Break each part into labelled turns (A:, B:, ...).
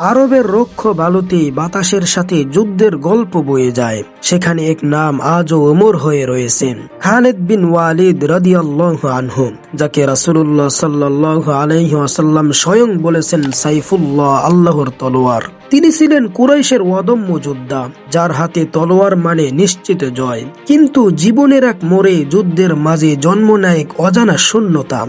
A: আরবের রক্ষ বালুতে বাতাসের সাথে যুদ্ধের গল্প বয়ে যায়। সেখানে এক নাম আজও অমর হয়ে রয়েছে। খালেদ বিন ওয়ালিদ রাদিয়াল্লাহু আনহু, যাকে রাসূলুল্লাহ সাল্লাল্লাহু আলাইহি ওয়াসাল্লাম স্বয়ং বলেছেন সাইফুল্লাহ আল্লাহর তলোয়ার। তিনি ছিলেন কুরাইশের অদম্য যোদ্ধা, যার হাতে তলোয়ার মানে নিশ্চিত জয়। কিন্তু জীবনের এক মোড়ে যুদ্ধের মাঝে জন্ম নেয় অজানা শূন্যতা।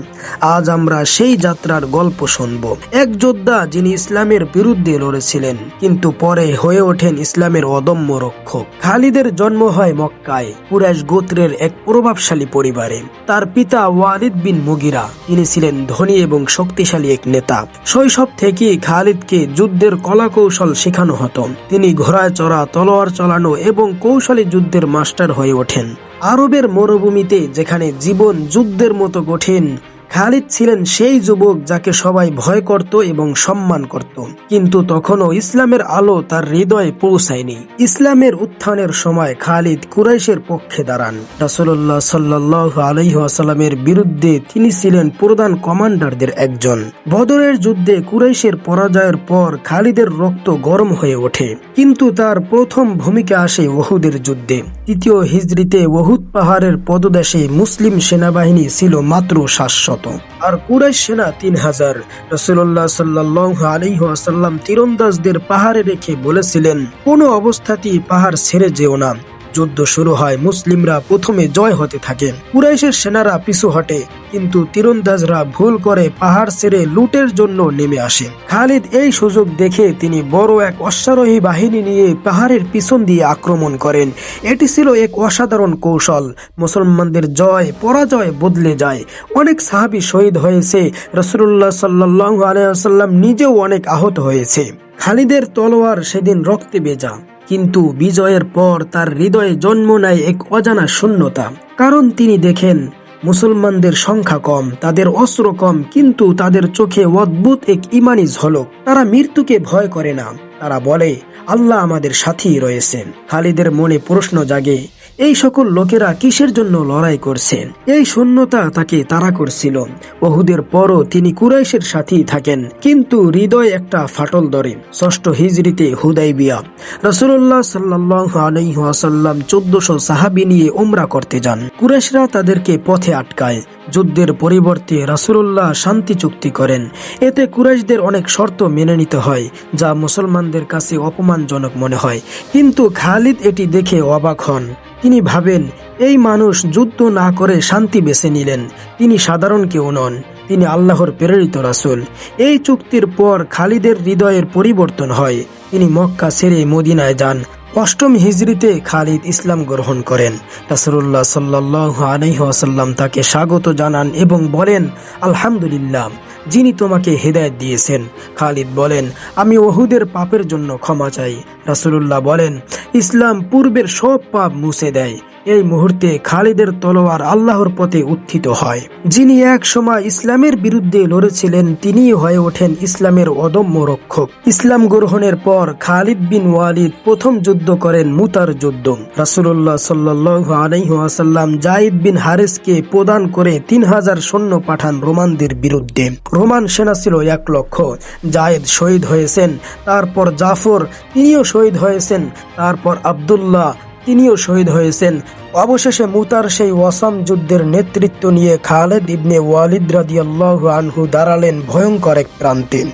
A: আজ আমরা সেই যাত্রার গল্প শুনব। এক যোদ্ধা যিনি ইসলামের বিরুদ্ধে লড়েছিলেন, কিন্তু পরে হয়ে ওঠেন ইসলামের অদম্য রক্ষক। খালিদের জন্ম হয় মক্কায়, কুরাইশ গোত্রের এক প্রভাবশালী পরিবারে। তার পিতা ওয়ালিদ বিন মুগিরা, তিনি ছিলেন ধনী এবং শক্তিশালী এক নেতা। শৈশব থেকেই খালিদকে যুদ্ধের কলা কৌশল শেখানো হতো। তিনি ঘোড়ায় চড়া, তলোয়ার চালানো এবং কৌশলী যুদ্ধের মাস্টার হয়ে ওঠেন। আরবের মরুভূমিতে যেখানে জীবন যুদ্ধের মতো কঠিন খালিদ ছিলেন সেই যুবক যাকে সবাই ভয় করত এবং সম্মান করত। কিন্তু তখনও ইসলামের আলো তার হৃদয়ে পৌঁছায়নি। ইসলামের উত্থানের সময় খালিদ কুরাইশের পক্ষে দাঁড়ান। রাসুল্লাহ সাল্লাহ আলহিহাসাল্লামের বিরুদ্ধে তিনি ছিলেন প্রধান কমান্ডারদের একজন। বদরের যুদ্ধে কুরাইশের পরাজয়ের পর খালিদের রক্ত গরম হয়ে ওঠে। কিন্তু তার প্রথম ভূমিকা আসে ওহুদের যুদ্ধে। তৃতীয় হিজড়িতে ওহুদ পাহাড়ের পদদেশে মুসলিম সেনাবাহিনী ছিল মাত্র সাতশত। আর কুরাইশ সেনা তিন হাজার। রসুল্লাহ সাল্লাহ আলিহাসাল্লাম তীরন্দাজদের পাহাড়ে রেখে বলেছিলেন, কোনো অবস্থাতেই পাহাড় ছেড়ে যেও না। যুদ্ধ শুরু হয়, মুসলিমরা প্রথমে জয় হতে থাকে। কুরাইশের সেনারা পিছু হটে, কিন্তু তীরন্দাজরা ভুল করে পাহাড় ছেড়ে লুটের জন্য নেমে আসে। খালিদ এই সুযোগ দেখে তিনি বড় এক অশ্বারোহী বাহিনী নিয়ে পাহাড়ের পিছন দিয়ে আক্রমণ করেন। এটি ছিল এক অসাধারণ কৌশল। মুসলমানদের জয়, পরাজয় বদলে যায়। অনেক সাহাবি শহীদ হয়েছে। রসুল্লাহ সাল্লাহ আলাইসাল্লাম নিজেও অনেক আহত হয়েছে। খালিদের তলোয়ার সেদিন রক্তে বেজা কিন্তু বিজয়ের পর তার হৃদয়ে জন্ম নেয় এক অজানা শূন্যতা। কারণ তিনি দেখেন, মুসলমানদের সংখ্যা কম, তাদের অস্ত্র কম, কিন্তু তাদের চোখে অদ্ভুত এক ইমানি ঝলক। তারা মৃত্যুকে ভয় করে না। তারা বলে, আল্লাহ আমাদের সাথেই রয়েছেন। খালিদের মনে প্রশ্ন জাগে এই সকল লোকেরা কিসের জন্য লড়াই করছে এই শূন্যতা তাকে তাড়া করছিল। ওহুদের পরও তিনি কুরাইশের সাথেই থাকেন, কিন্তু হৃদয় একটা ফাটল ধরে। ষষ্ঠ হিজড়িতে হুদাই বিয়া রসুল্লাহ সাল্লাহ চোদ্দশো সাহাবি নিয়ে উমরা করতে যান। কুরাইশরা তাদেরকে পথে আটকায়। যুদ্ধের পরিবর্তে রাসুল্লাহ শান্তি চুক্তি করেন। এতে কুরাইশদের অনেক শর্ত মেনে নিতে হয়, যা মুসলমানদের কাছে অপমানজনক মনে হয়। কিন্তু খালিদ এটি দেখে অবাক হন। তিনি ভাবেন, এই মানুষ যুদ্ধ না করে শান্তি বেছে নিলেন। তিনি সাধারণ কেউ নন। তিনি আল্লাহর প্রেরিত রাসুল। এই চুক্তির পর খালিদের হৃদয়ের পরিবর্তন হয়। তিনি মক্কা ছেড়ে মদিনায় যান। অষ্টম হিজড়িতে খালিদ ইসলাম গ্রহণ করেন। রাসুল্লাহ সাল্লাহ তাকে স্বাগত জানান এবং বলেন, আলহামদুলিল্লাহ যিনি তোমাকে হেদায়ত দিয়েছেন। খালিদ বলেন, আমি ওহুদের পাপের জন্য ক্ষমা চাই। রাসুলুল্লাহ বলেন, ইসলাম পূর্বের সব পাপ মুছে দেয়। এই মুহূর্তে খালিদের তলোয়ার আল্লাহর পথে উত্থিত হয়। যিনি এক সময় ইসলামের বিরুদ্ধে লড়েছিলেন তিনি হয়ে ওঠেন ইসলামের অদম্য রক্ষক। ইসলাম গ্রহণের পর খালিদ বিন ওয়ালিদ প্রথম যুদ্ধ করেন মুতার যুদ্ধ। রাসুল্লাহ সাল্লাহ আলহাসাল্লাম জাইদ বিন হারিসকে প্রদান করে তিন হাজার সৈন্য পাঠান রোমানদের বিরুদ্ধে। রোমান সেনা ছিল এক লক্ষ। জায়েদ শহীদ হয়েছেন, তারপর জাফর তিনিও শহীদ হয়েছেন, তারপর আবদুল্লাহ তিনিও শহীদ হয়েছেন। অবশেষে মুতার সেই ওয়াসাম যুদ্ধের নেতৃত্ব নিয়ে খালেদ ইবনে ওয়ালিদ রাদিয়াল্লাহু আনহু দাঁড়ালেন ভয়ঙ্কর এক প্রান্তে।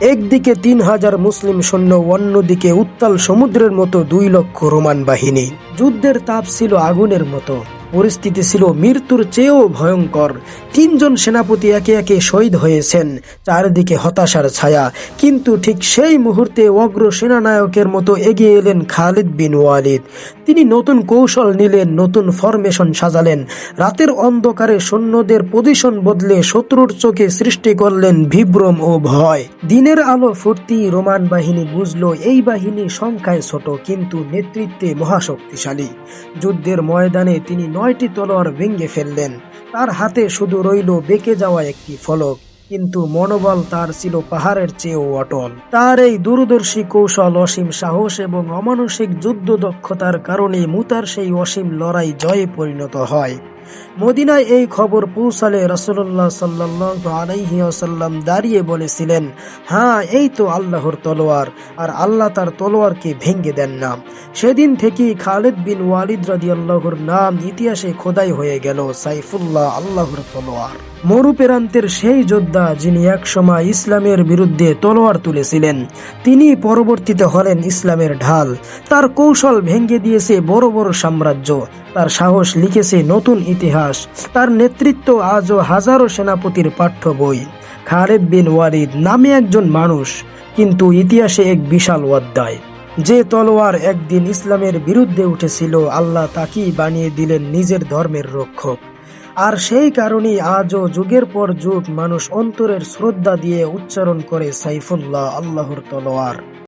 A: একদিকে তিন হাজার মুসলিম সৈন্য, অন্যদিকে উত্তাল সমুদ্রের মতো দুই লক্ষ রোমান বাহিনী। যুদ্ধের তাপ ছিল আগুনের মতো। পরিস্থিতি ছিল মৃত্যুর চেয়েও ভয়ঙ্কর। তিনজন সেনাপতি একে একে শহীদ হয়েছেন, চারিদিকে হতাশার ছায়া। কিন্তু ঠিক সেই মুহূর্তে অগ্র সেনানায়কের মতো এগিয়ে এলেন খালিদ বিন ওয়ালিদ। তিনি নতুন কৌশল নিলেন, নতুন ফরমেশন সাজালেন। রাতের অন্ধকারে সৈন্যদের পজিশন বদলে শত্রুর চোখে সৃষ্টি করলেন বিভ্রম ও ভয়। দিনের আলো ফুর্তি রোমান বাহিনী বুঝলো, এই বাহিনী সংখ্যায় ছোট, কিন্তু নেতৃত্বে মহাশক্তিশালী। যুদ্ধের ময়দানে তিনি নয়টি তলোয়ার ভেঙে ফেললেন। তার হাতে শুধু রইল বেঁকে যাওয়া একটি ফলক। কিন্তু মনোবল তার ছিল পাহাড়ের চেয়েও অটল। তার এই দূরদর্শী কৌশল অসীম সাহস এবং অমানসিক যুদ্ধ দক্ষতার কারণে মুতার সেই অসীম লড়াই জয়ে পরিণত হয়। মদিনায় এই খবর পৌঁছালে রসুল্লাহ সাল্লাহ দাঁড়িয়ে বলেছিলেন হ্যাঁ এই তো আল্লাহর তলোয়ার, আর আল্লাহ তার তলোয়ারকে ভেঙ্গে দেন না। সেদিন থেকেই খালেদ বিন ওয়ালিদ রাদি আল্লাহর নাম ইতিহাসে খোদাই হয়ে গেল সাইফুল্লাহ আল্লাহর তলোয়ার। মরুপেরান্তের সেই যোদ্ধা যিনি একসময় ইসলামের বিরুদ্ধে তলোয়ার তুলেছিলেন, তিনি পরবর্তীতে হলেন ইসলামের ঢাল। তার কৌশল ভেঙ্গে দিয়েছে বড় বড় সাম্রাজ্য। তার সাহস লিখেছে নতুন ইতিহাস। তার নেতৃত্ব আজও হাজারো সেনাপতির পাঠ্য বই। খালেদ বিন ওয়ারিদ নামে একজন মানুষ, কিন্তু ইতিহাসে এক বিশাল অধ্যায়। যে তলোয়ার একদিন ইসলামের বিরুদ্ধে উঠেছিল, আল্লাহ তাকেই বানিয়ে দিলেন নিজের ধর্মের রক্ষক। আর সেই কারণেই আজও যুগের পর যুগ মানুষ অন্তরের শ্রদ্ধা দিয়ে উচ্চারণ করে সাইফুল্লাহ, আল্লাহর তলোয়ার।